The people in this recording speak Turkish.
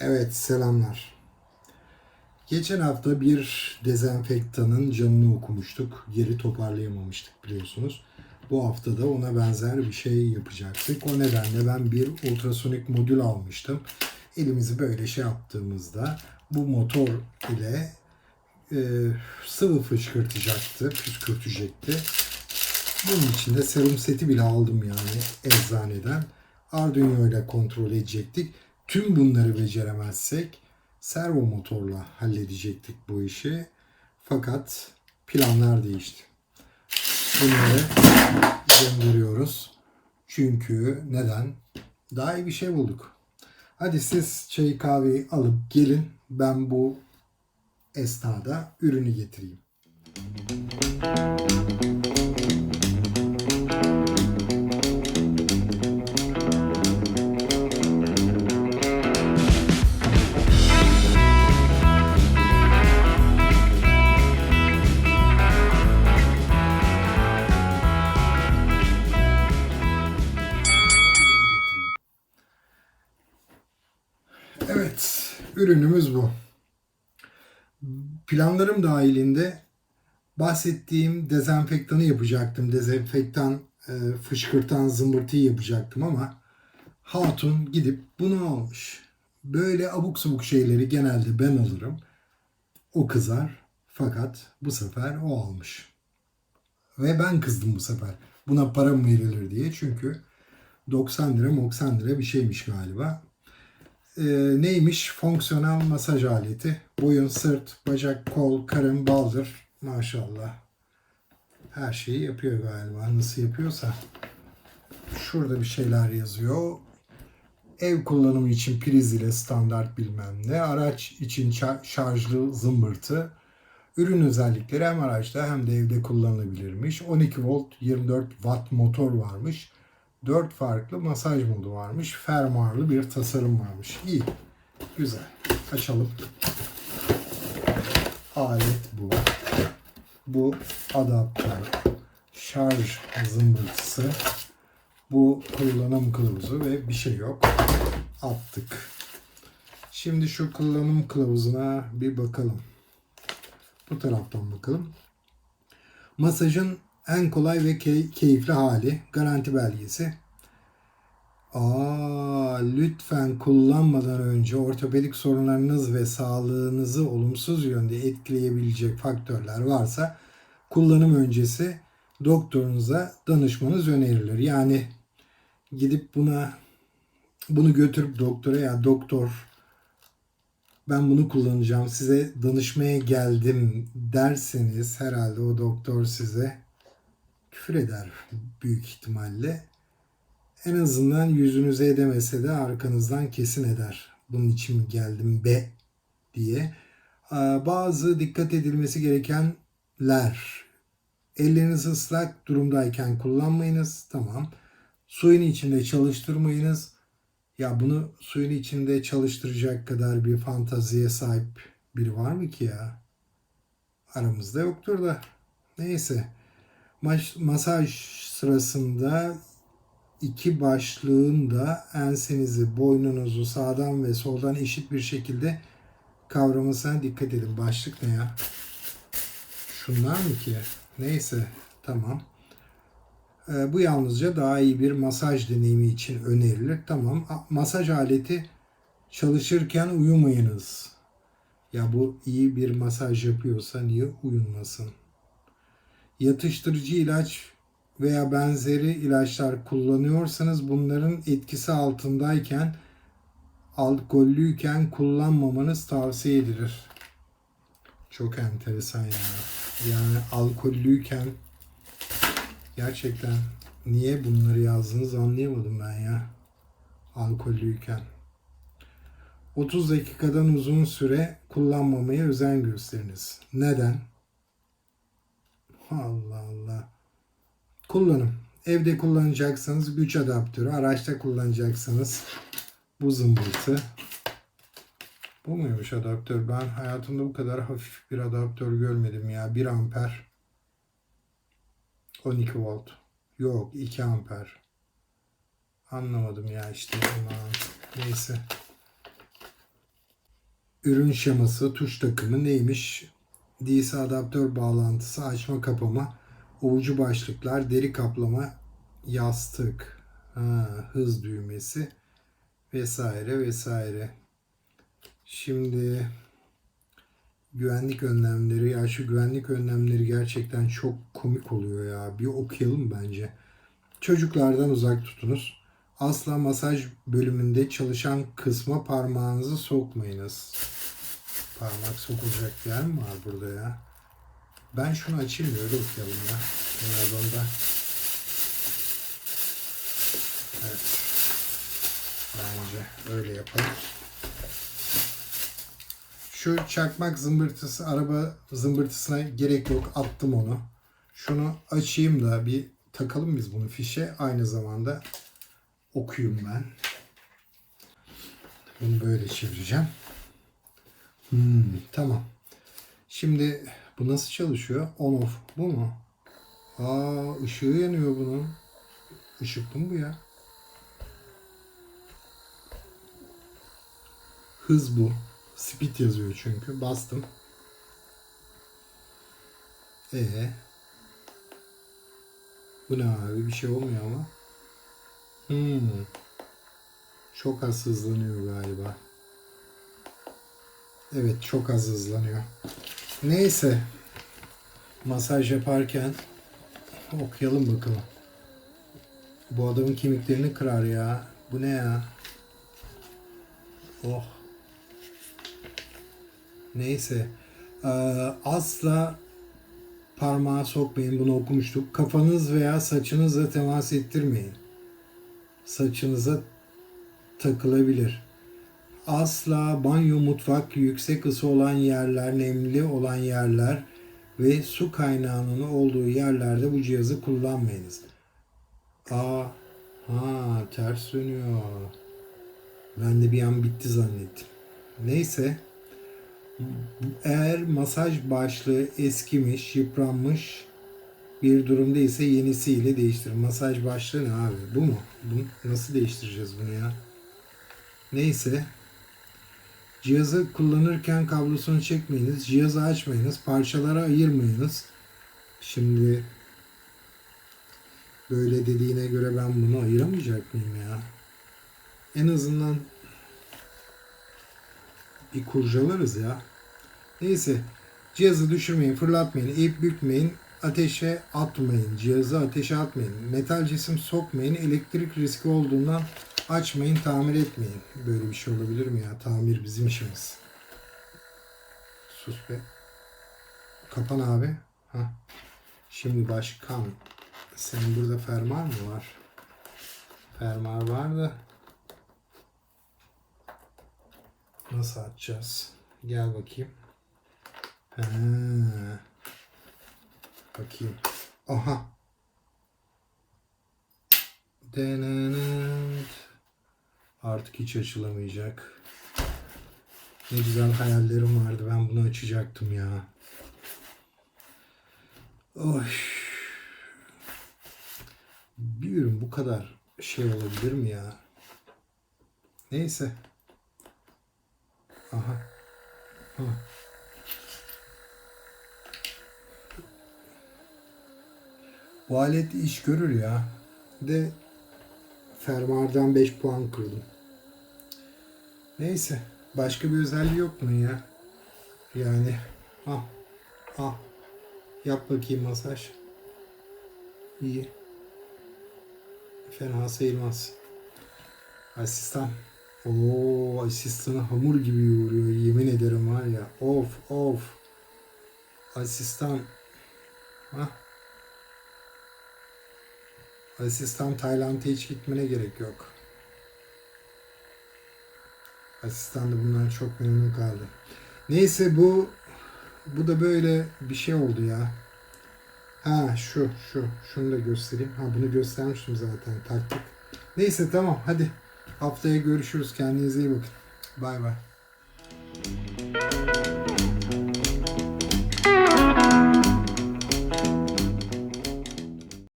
Evet selamlar. Geçen hafta bir dezenfektanın canını okumuştuk. Geri toparlayamamıştık biliyorsunuz. Bu hafta da ona benzer bir şey yapacaktık. O nedenle ben bir ultrasonik modül almıştım. Elimizi böyle şey yaptığımızda bu motor ile e, sıvı fışkırtacaktı, püskürtecekti. Bunun için de serum seti bile aldım yani eczaneden. Arduino ile kontrol edecektik. Tüm bunları beceremezsek servo motorla halledecektik bu işi. Fakat planlar değişti. Bunları gönderiyoruz. Çünkü neden? Daha iyi bir şey bulduk. Hadi siz çay kahveyi alıp gelin. Ben bu esnada ürünü getireyim. Evet, ürünümüz bu. Planlarım dahilinde bahsettiğim dezenfektanı yapacaktım. Dezenfektan e, fışkırtan zımbırtıyı yapacaktım ama Hatun gidip bunu almış. Böyle abuk subuk şeyleri genelde ben alırım. O kızar fakat bu sefer o almış. Ve ben kızdım bu sefer. Buna para mı verilir diye çünkü 90 lira 90 lira bir şeymiş galiba. Ee, neymiş? Fonksiyonel masaj aleti. Boyun, sırt, bacak, kol, karın, baldır. Maşallah. Her şeyi yapıyor galiba. Nasıl yapıyorsa. Şurada bir şeyler yazıyor. Ev kullanımı için priz ile standart bilmem ne. Araç için şarjlı zımbırtı. Ürün özellikleri hem araçta hem de evde kullanılabilirmiş. 12 volt 24 watt motor varmış. 4 farklı masaj modu varmış. Fermuarlı bir tasarım varmış. İyi. Güzel. Açalım. Alet bu. Bu adaptör. Şarj zımbırtısı. Bu kullanım kılavuzu ve bir şey yok. Attık. Şimdi şu kullanım kılavuzuna bir bakalım. Bu taraftan bakalım. Masajın en kolay ve key- keyifli hali. Garanti belgesi. Aa, lütfen kullanmadan önce ortopedik sorunlarınız ve sağlığınızı olumsuz yönde etkileyebilecek faktörler varsa kullanım öncesi doktorunuza danışmanız önerilir. Yani gidip buna bunu götürüp doktora ya doktor ben bunu kullanacağım size danışmaya geldim derseniz herhalde o doktor size küfür eder büyük ihtimalle. En azından yüzünüze edemese de arkanızdan kesin eder. Bunun için mi geldim be diye. Bazı dikkat edilmesi gerekenler. Elleriniz ıslak durumdayken kullanmayınız. Tamam. Suyun içinde çalıştırmayınız. Ya bunu suyun içinde çalıştıracak kadar bir fantaziye sahip biri var mı ki ya? Aramızda yoktur da. Neyse. Masaj sırasında iki başlığın da ensenizi, boynunuzu sağdan ve soldan eşit bir şekilde kavramasına dikkat edin. Başlık ne ya? Şunlar mı ki? Neyse, tamam. Ee, bu yalnızca daha iyi bir masaj deneyimi için önerilir. Tamam. Masaj aleti çalışırken uyumayınız. Ya bu iyi bir masaj yapıyorsa niye uyunmasın? Yatıştırıcı ilaç veya benzeri ilaçlar kullanıyorsanız bunların etkisi altındayken alkollüyken kullanmamanız tavsiye edilir. Çok enteresan ya. Yani alkollüyken gerçekten niye bunları yazdınız anlayamadım ben ya. Alkollüyken. 30 dakikadan uzun süre kullanmamaya özen gösteriniz. Neden? Allah Allah. Kullanım. Evde kullanacaksanız güç adaptörü, araçta kullanacaksanız bu zımbırtı. Bu muymuş adaptör? Ben hayatımda bu kadar hafif bir adaptör görmedim ya. 1 amper. 12 volt. Yok 2 amper. Anlamadım ya işte. Aman. Neyse. ürün şeması, tuş takımı neymiş? DC adaptör bağlantısı, açma kapama, ovucu başlıklar, deri kaplama, yastık, ha, hız düğmesi vesaire vesaire. Şimdi güvenlik önlemleri ya şu güvenlik önlemleri gerçekten çok komik oluyor ya. Bir okuyalım bence. Çocuklardan uzak tutunuz. Asla masaj bölümünde çalışan kısma parmağınızı sokmayınız. Parmak sokulacak bir yer mi var burada ya? Ben şunu açayım da öyle okuyalım ya. Herhalde onda. Evet. Bence öyle yapalım. Şu çakmak zımbırtısı, araba zımbırtısına gerek yok. Attım onu. Şunu açayım da bir takalım biz bunu fişe. Aynı zamanda okuyayım ben. Bunu böyle çevireceğim. Hmm, tamam. Şimdi bu nasıl çalışıyor? On off. Bu mu? Aa ışığı yanıyor bunun. Işıklı mı bu ya? Hız bu. Speed yazıyor çünkü. Bastım. Ee. Bu ne abi? Bir şey olmuyor ama. Hmm. Çok az hızlanıyor galiba. Evet çok az hızlanıyor. Neyse. Masaj yaparken okuyalım bakalım. Bu adamın kemiklerini kırar ya. Bu ne ya? Oh. Neyse. Ee, asla parmağı sokmayın. Bunu okumuştuk. Kafanız veya saçınızla temas ettirmeyin. Saçınıza takılabilir. Asla banyo, mutfak, yüksek ısı olan yerler, nemli olan yerler ve su kaynağının olduğu yerlerde bu cihazı kullanmayınız. Aa, ha ters dönüyor. Ben de bir an bitti zannettim. Neyse. Eğer masaj başlığı eskimiş, yıpranmış bir durumda ise yenisiyle değiştir. Masaj başlığı ne abi? Bu mu? Bunu, nasıl değiştireceğiz bunu ya? Neyse. Cihazı kullanırken kablosunu çekmeyiniz. Cihazı açmayınız. Parçalara ayırmayınız. Şimdi böyle dediğine göre ben bunu ayıramayacak mıyım ya? En azından bir kurcalarız ya. Neyse. Cihazı düşürmeyin, fırlatmayın, ip bükmeyin, ateşe atmayın. Cihazı ateşe atmayın. Metal cisim sokmayın. Elektrik riski olduğundan açmayın, tamir etmeyin. Böyle bir şey olabilir mi ya? Tamir bizim işimiz. Sus be. Kapan abi. Ha. Şimdi başkan. Senin burada fermuar mı var? Fermuar var da Nasıl açacağız? Gel bakayım. Ha. Bakayım. Aha. Denenent. Artık hiç açılamayacak. Ne güzel hayallerim vardı. Ben bunu açacaktım ya. Oy. Bir ürün bu kadar şey olabilir mi ya? Neyse. Aha. Hı. Bu alet iş görür ya. De fermuardan 5 puan kırdım. Neyse. Başka bir özelliği yok mu ya? Yani ah ah yap bakayım masaj. İyi. Fena sayılmaz. Asistan. Oo asistanı hamur gibi yoğuruyor. Yemin ederim var ya. Of of. Asistan. Hah. Asistan Tayland'a hiç gitmene gerek yok. Asistan da bundan çok memnun kaldı. Neyse bu bu da böyle bir şey oldu ya. Ha şu şu şunu da göstereyim. Ha bunu göstermiştim zaten taktık. Neyse tamam hadi. Haftaya görüşürüz. Kendinize iyi bakın. Bay bay.